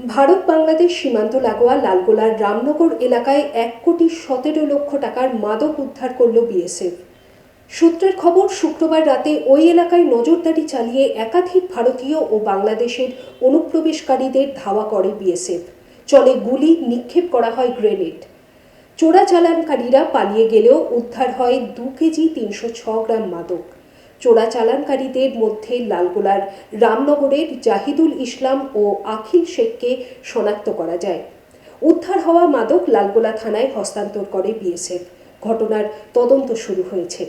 ভারত বাংলাদেশ সীমান্ত লাগোয়া লালগোলার রামনগর এলাকায় এক কোটি সতেরো লক্ষ টাকার মাদক উদ্ধার করল বিএসএফ। সূত্রের খবর, শুক্রবার রাতে ওই এলাকায় নজরদারি চালিয়ে একাধিক ভারতীয় ও বাংলাদেশের অনুপ্রবেশকারীদের ধাওয়া করে বিএসএফ। চলে গুলি, নিক্ষেপ করা হয় গ্রেনেড। চোরাচালানকারীরা পালিয়ে গেলেও উদ্ধার হয় দু কেজি তিনশো ছ গ্রাম মাদক। চোরাচালানকারীদের মধ্যে লালগোলার রামনগরের জাহিদুল ইসলাম ও আখিল শেখকে শনাক্ত করা যায়। উদ্ধার হওয়া মাদক লালগোলা থানায় হস্তান্তর করে বিএসএফ। ঘটনার তদন্ত শুরু হয়েছে।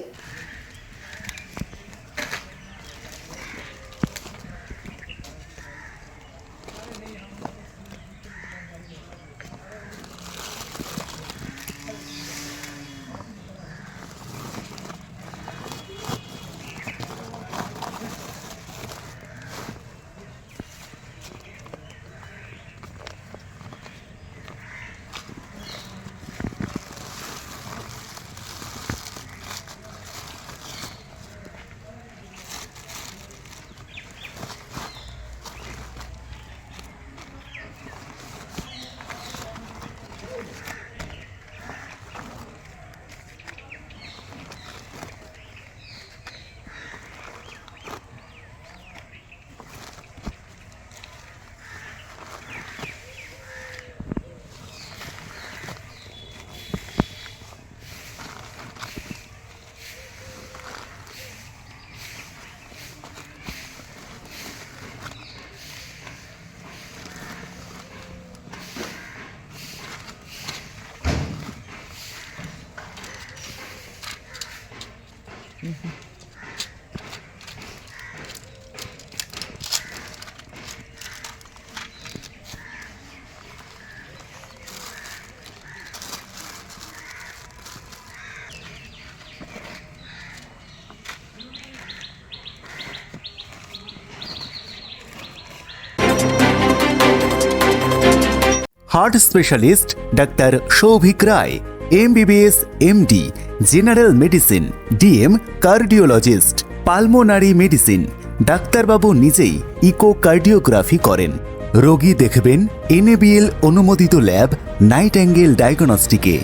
Heart specialist doctor Shobhik Roy MBBS MD general medicine DM cardiologist pulmonary medicine ডাক্তারবাবু নিজেই ইকো কার্ডিওগ্রাফি করেন। রোগী দেখবেন এনএবিএল অনুমোদিত ল্যাব নাইট অ্যাঙ্গেল ডায়াগনস্টিকে।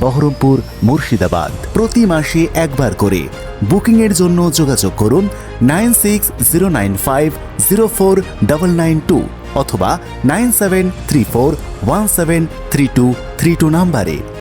বহরমপুর, মুর্শিদাবাদ। প্রতি মাসে একবার করে। বুকিংয়ের জন্য যোগাযোগ করুন nine six zero nine five zero four double nine two অথবা nine seven three four one seven three two three two নাম্বারে।